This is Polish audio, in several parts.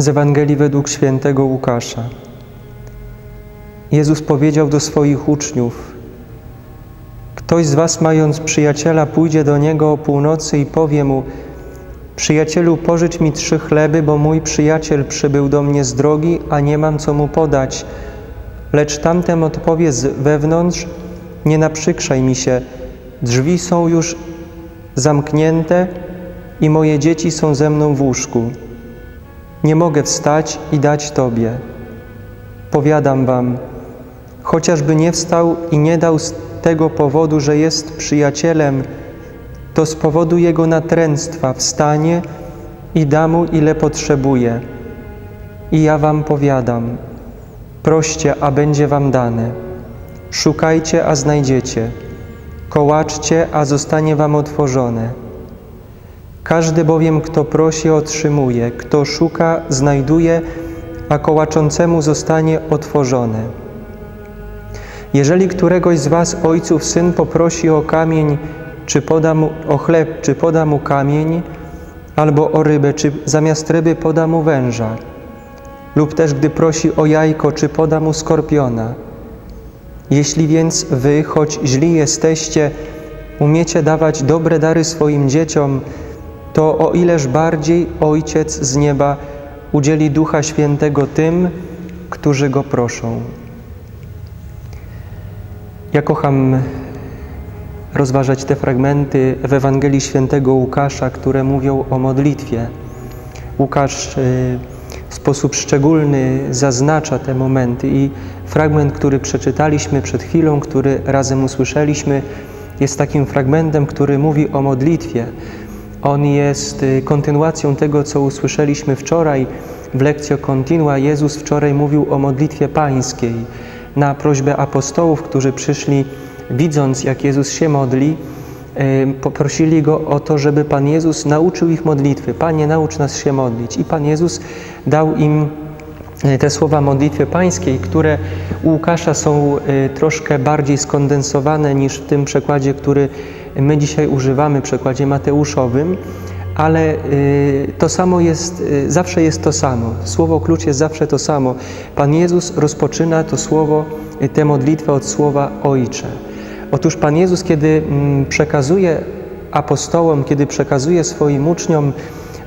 Z Ewangelii według świętego Łukasza. Jezus powiedział do swoich uczniów: Ktoś z was, mając przyjaciela, pójdzie do niego o północy i powie mu: Przyjacielu, pożycz mi trzy chleby, bo mój przyjaciel przybył do mnie z drogi, a nie mam co mu podać. Lecz tamten odpowie z wewnątrz: Nie naprzykrzaj mi się, drzwi są już zamknięte i moje dzieci są ze mną w łóżku. Nie mogę wstać i dać Tobie. Powiadam Wam, chociażby nie wstał i nie dał z tego powodu, że jest przyjacielem, to z powodu jego natręctwa wstanie i da mu ile potrzebuje. I ja Wam powiadam, proście, a będzie Wam dane. Szukajcie, a znajdziecie. Kołaczcie, a zostanie Wam otworzone. Każdy bowiem, kto prosi, otrzymuje, kto szuka, znajduje, a kołaczącemu zostanie otworzone. Jeżeli któregoś z was ojców syn poprosi o kamień, czy poda mu o chleb, czy poda mu kamień, albo o rybę, czy zamiast ryby poda mu węża, lub też gdy prosi o jajko, czy poda mu skorpiona. Jeśli więc wy, choć źli jesteście, umiecie dawać dobre dary swoim dzieciom, to o ileż bardziej Ojciec z nieba udzieli Ducha Świętego tym, którzy Go proszą. Ja kocham rozważać te fragmenty w Ewangelii Świętego Łukasza, które mówią o modlitwie. Łukasz y, w sposób szczególny zaznacza te momenty i fragment, który przeczytaliśmy przed chwilą, który razem usłyszeliśmy, jest takim fragmentem, który mówi o modlitwie. On jest y, kontynuacją tego, co usłyszeliśmy wczoraj w lekcji Continua. Jezus wczoraj mówił o modlitwie pańskiej. Na prośbę apostołów, którzy przyszli, widząc jak Jezus się modli, y, poprosili Go o to, żeby Pan Jezus nauczył ich modlitwy. Panie, naucz nas się modlić. I Pan Jezus dał im y, te słowa modlitwy pańskiej, które u Łukasza są troszkę bardziej skondensowane niż w tym przekładzie, który my dzisiaj używamy, przekładzie mateuszowym, ale to samo jest, zawsze jest to samo. Słowo klucz jest zawsze to samo. Pan Jezus rozpoczyna to słowo, tę modlitwę od słowa Ojcze. Otóż Pan Jezus, kiedy przekazuje apostołom, kiedy przekazuje swoim uczniom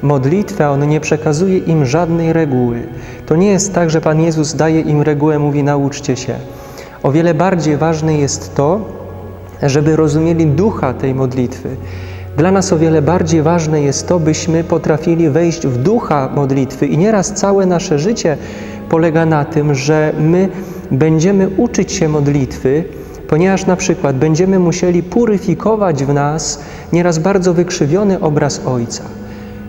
modlitwę, On nie przekazuje im żadnej reguły. To nie jest tak, że Pan Jezus daje im regułę, mówi nauczcie się. O wiele bardziej ważne jest to, żeby rozumieli ducha tej modlitwy. Dla nas o wiele bardziej ważne jest to, byśmy potrafili wejść w ducha modlitwy i nieraz całe nasze życie polega na tym, że my będziemy uczyć się modlitwy, ponieważ na przykład będziemy musieli puryfikować w nas nieraz bardzo wykrzywiony obraz Ojca.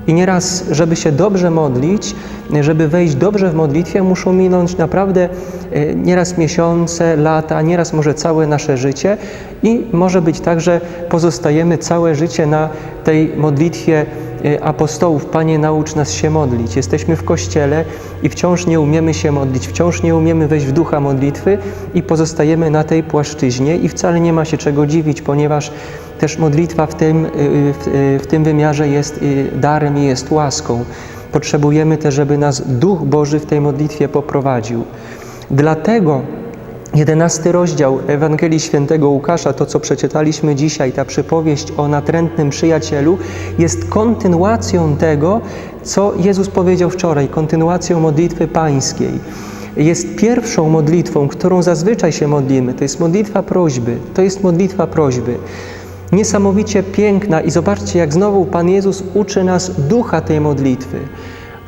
I nieraz, żeby się dobrze modlić, żeby wejść dobrze w modlitwie, muszą minąć naprawdę nieraz miesiące, lata, nieraz może całe nasze życie. I może być tak, że pozostajemy całe życie na tej modlitwie apostołów. Panie, naucz nas się modlić. Jesteśmy w kościele i wciąż nie umiemy się modlić, wciąż nie umiemy wejść w ducha modlitwy i pozostajemy na tej płaszczyźnie i wcale nie ma się czego dziwić, ponieważ też modlitwa w tym, w, w tym wymiarze jest darem i jest łaską. Potrzebujemy też, żeby nas Duch Boży w tej modlitwie poprowadził. Dlatego jedenasty rozdział Ewangelii Świętego Łukasza, to co przeczytaliśmy dzisiaj, ta przypowieść o natrętnym przyjacielu, jest kontynuacją tego, co Jezus powiedział wczoraj, kontynuacją modlitwy pańskiej. Jest pierwszą modlitwą, którą zazwyczaj się modlimy. To jest modlitwa prośby. To jest modlitwa prośby niesamowicie piękna i zobaczcie, jak znowu Pan Jezus uczy nas ducha tej modlitwy.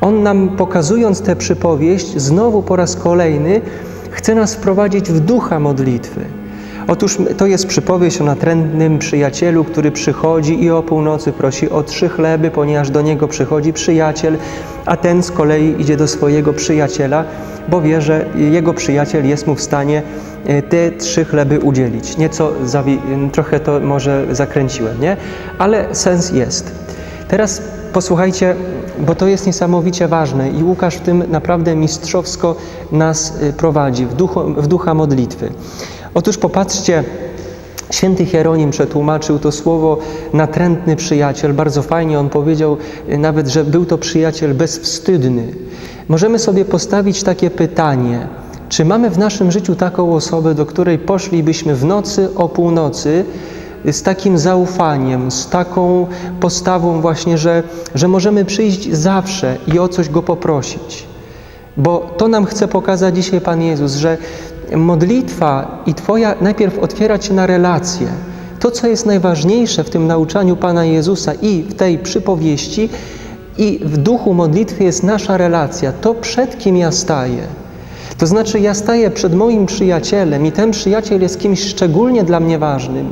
On nam, pokazując tę przypowieść, znowu po raz kolejny chce nas wprowadzić w ducha modlitwy. Otóż to jest przypowieść o natrętnym przyjacielu, który przychodzi i o północy prosi o trzy chleby, ponieważ do niego przychodzi przyjaciel, a ten z kolei idzie do swojego przyjaciela, bo wie, że jego przyjaciel jest mu w stanie te trzy chleby udzielić. Nieco trochę to może zakręciłem, nie? Ale sens jest. Teraz posłuchajcie, bo to jest niesamowicie ważne i Łukasz w tym naprawdę mistrzowsko nas prowadzi w, duchu, w ducha modlitwy. Otóż popatrzcie, Święty Hieronim przetłumaczył to słowo natrętny przyjaciel. Bardzo fajnie on powiedział y, nawet, że był to przyjaciel bezwstydny. Możemy sobie postawić takie pytanie: czy mamy w naszym życiu taką osobę, do której poszlibyśmy w nocy o północy z takim zaufaniem, z taką postawą właśnie, że, że możemy przyjść zawsze i o coś go poprosić? Bo to nam chce pokazać dzisiaj Pan Jezus, że modlitwa i Twoja najpierw otwiera Cię na relacje. To, co jest najważniejsze w tym nauczaniu Pana Jezusa i w tej przypowieści, i w duchu modlitwy jest nasza relacja. To, przed kim ja staję. To znaczy, ja staję przed moim przyjacielem i ten przyjaciel jest kimś szczególnie dla mnie ważnym.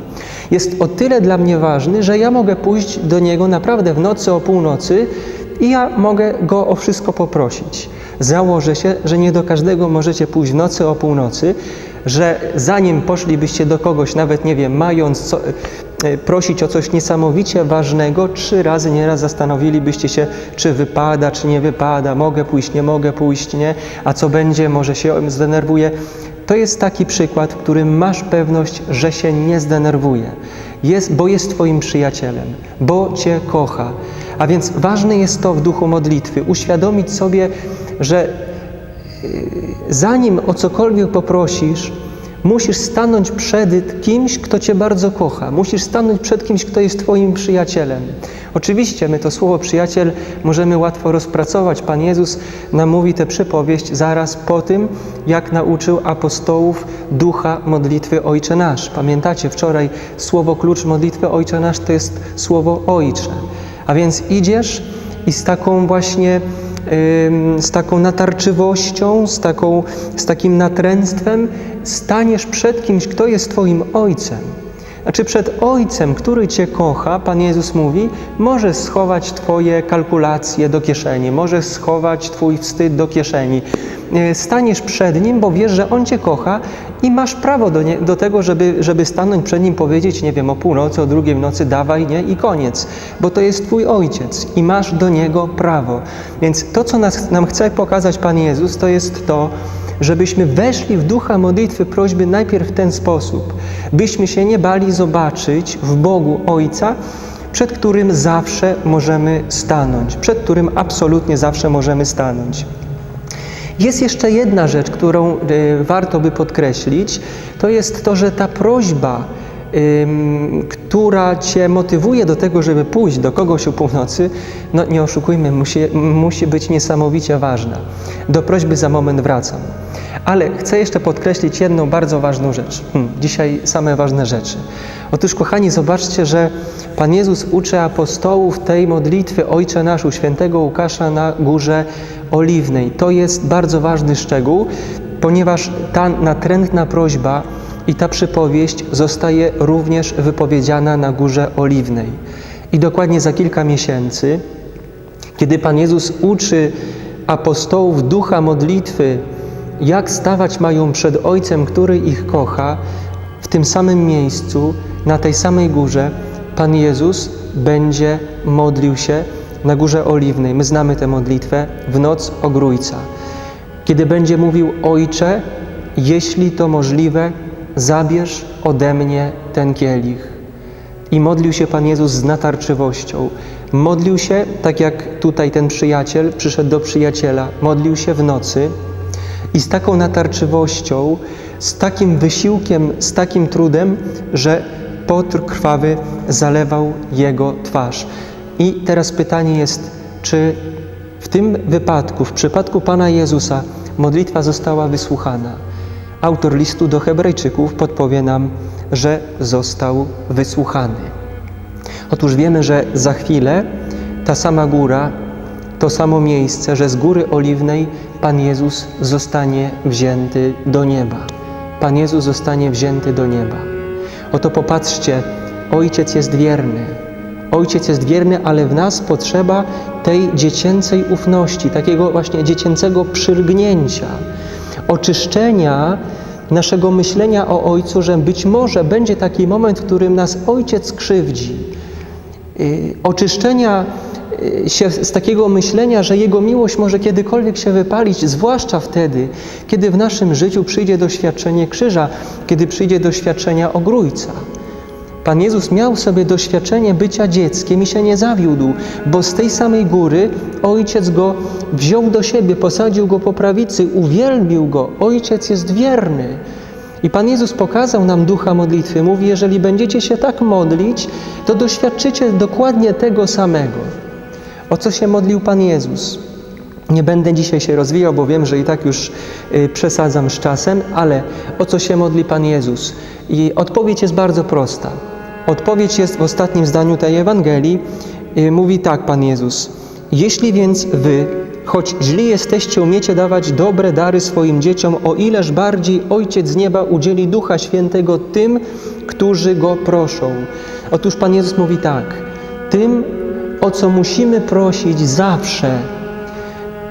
Jest o tyle dla mnie ważny, że ja mogę pójść do niego naprawdę w nocy o północy i ja mogę go o wszystko poprosić. Założę się, że nie do każdego możecie pójść w nocy o północy, że zanim poszlibyście do kogoś, nawet nie wiem, mając co, prosić o coś niesamowicie ważnego, trzy razy nieraz zastanowilibyście się, czy wypada, czy nie wypada, mogę pójść, nie mogę pójść, nie, a co będzie, może się zdenerwuję. To jest taki przykład, w którym masz pewność, że się nie zdenerwuje, jest, bo jest Twoim przyjacielem, bo Cię kocha. A więc ważne jest to w duchu modlitwy, uświadomić sobie, że zanim o cokolwiek poprosisz, musisz stanąć przed kimś, kto Cię bardzo kocha. Musisz stanąć przed kimś, kto jest Twoim przyjacielem. Oczywiście my to słowo przyjaciel możemy łatwo rozpracować. Pan Jezus nam mówi tę przypowieść zaraz po tym, jak nauczył apostołów ducha modlitwy Ojcze Nasz. Pamiętacie, wczoraj słowo klucz modlitwy Ojcze Nasz to jest słowo Ojcze. A więc idziesz i z taką właśnie z taką natarczywością, z, taką, z takim natręctwem staniesz przed kimś, kto jest Twoim Ojcem. Znaczy przed Ojcem, który Cię kocha, Pan Jezus mówi, możesz schować Twoje kalkulacje do kieszeni, możesz schować Twój wstyd do kieszeni. E, staniesz przed Nim, bo wiesz, że On Cię kocha i masz prawo do, nie, do tego, żeby, żeby stanąć przed Nim, powiedzieć, nie wiem, o północy, o drugiej nocy, dawaj, nie, i koniec. Bo to jest Twój Ojciec i masz do Niego prawo. Więc to, co nas, nam chce pokazać Pan Jezus, to jest to, żebyśmy weszli w ducha modlitwy prośby najpierw w ten sposób, byśmy się nie bali zobaczyć w Bogu Ojca, przed którym zawsze możemy stanąć, przed którym absolutnie zawsze możemy stanąć. Jest jeszcze jedna rzecz, którą y, warto by podkreślić, to jest to, że ta prośba, która Cię motywuje do tego, żeby pójść do kogoś o północy, no nie oszukujmy, musi, musi być niesamowicie ważna. Do prośby za moment wracam. Ale chcę jeszcze podkreślić jedną bardzo ważną rzecz. Hmm, dzisiaj same ważne rzeczy. Otóż, kochani, zobaczcie, że Pan Jezus uczy apostołów tej modlitwy Ojcze Nasz u świętego Łukasza na Górze Oliwnej. To jest bardzo ważny szczegół, ponieważ ta natrętna prośba i ta przypowieść zostaje również wypowiedziana na Górze Oliwnej. I dokładnie za kilka miesięcy, kiedy Pan Jezus uczy apostołów ducha modlitwy, jak stawać mają przed Ojcem, który ich kocha, w tym samym miejscu, na tej samej górze, Pan Jezus będzie modlił się na Górze Oliwnej. My znamy tę modlitwę w noc ogrójca. Kiedy będzie mówił Ojcze, jeśli to możliwe, zabierz ode mnie ten kielich. I modlił się Pan Jezus z natarczywością. Modlił się, tak jak tutaj ten przyjaciel przyszedł do przyjaciela, modlił się w nocy i z taką natarczywością, z takim wysiłkiem, z takim trudem, że potr krwawy zalewał jego twarz. I teraz pytanie jest, czy w tym wypadku, w przypadku Pana Jezusa, modlitwa została wysłuchana? Autor listu do Hebrajczyków podpowie nam, że został wysłuchany. Otóż wiemy, że za chwilę ta sama góra, to samo miejsce, że z góry oliwnej Pan Jezus zostanie wzięty do nieba. Pan Jezus zostanie wzięty do nieba. Oto popatrzcie, Ojciec jest wierny. Ojciec jest wierny, ale w nas potrzeba tej dziecięcej ufności, takiego właśnie dziecięcego przylgnięcia, oczyszczenia naszego myślenia o Ojcu, że być może będzie taki moment, w którym nas Ojciec krzywdzi. Y, oczyszczenia się z takiego myślenia, że Jego miłość może kiedykolwiek się wypalić, zwłaszcza wtedy, kiedy w naszym życiu przyjdzie doświadczenie krzyża, kiedy przyjdzie doświadczenia ogrójca. Pan Jezus miał sobie doświadczenie bycia dzieckiem i się nie zawiódł, bo z tej samej góry Ojciec go wziął do siebie, posadził go po prawicy, uwielbił go. Ojciec jest wierny. I Pan Jezus pokazał nam ducha modlitwy. Mówi, jeżeli będziecie się tak modlić, to doświadczycie dokładnie tego samego. O co się modlił Pan Jezus? Nie będę dzisiaj się rozwijał, bo wiem, że i tak już y, przesadzam z czasem, ale o co się modli Pan Jezus? I odpowiedź jest bardzo prosta. Odpowiedź jest w ostatnim zdaniu tej Ewangelii. Y, mówi tak Pan Jezus. Jeśli więc wy, choć źli jesteście, umiecie dawać dobre dary swoim dzieciom, o ileż bardziej Ojciec z nieba udzieli Ducha Świętego tym, którzy Go proszą. Otóż Pan Jezus mówi tak. Tym, o co musimy prosić zawsze,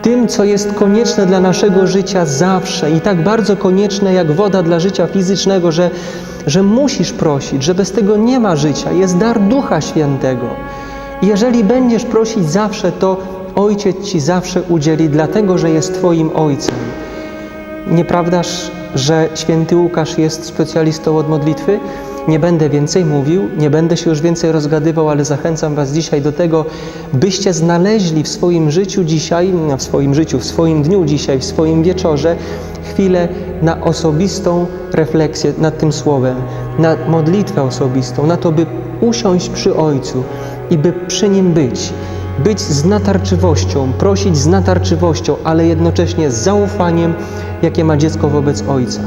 tym, co jest konieczne dla naszego życia zawsze i tak bardzo konieczne jak woda dla życia fizycznego, że, że musisz prosić, że bez tego nie ma życia, jest dar Ducha Świętego. Jeżeli będziesz prosić zawsze, to Ojciec Ci zawsze udzieli, dlatego że jest Twoim Ojcem. Nieprawdaż, że święty Łukasz jest specjalistą od modlitwy? Nie będę więcej mówił, nie będę się już więcej rozgadywał, ale zachęcam Was dzisiaj do tego, byście znaleźli w swoim życiu dzisiaj, w swoim życiu, w swoim dniu dzisiaj, w swoim wieczorze chwilę na osobistą refleksję nad tym słowem, na modlitwę osobistą, na to, by usiąść przy Ojcu i by przy Nim być. Być z natarczywością, prosić z natarczywością, ale jednocześnie z zaufaniem, jakie ma dziecko wobec Ojca.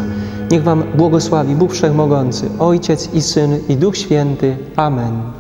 Niech Wam błogosławi Bóg Wszechmogący, Ojciec i Syn i Duch Święty. Amen.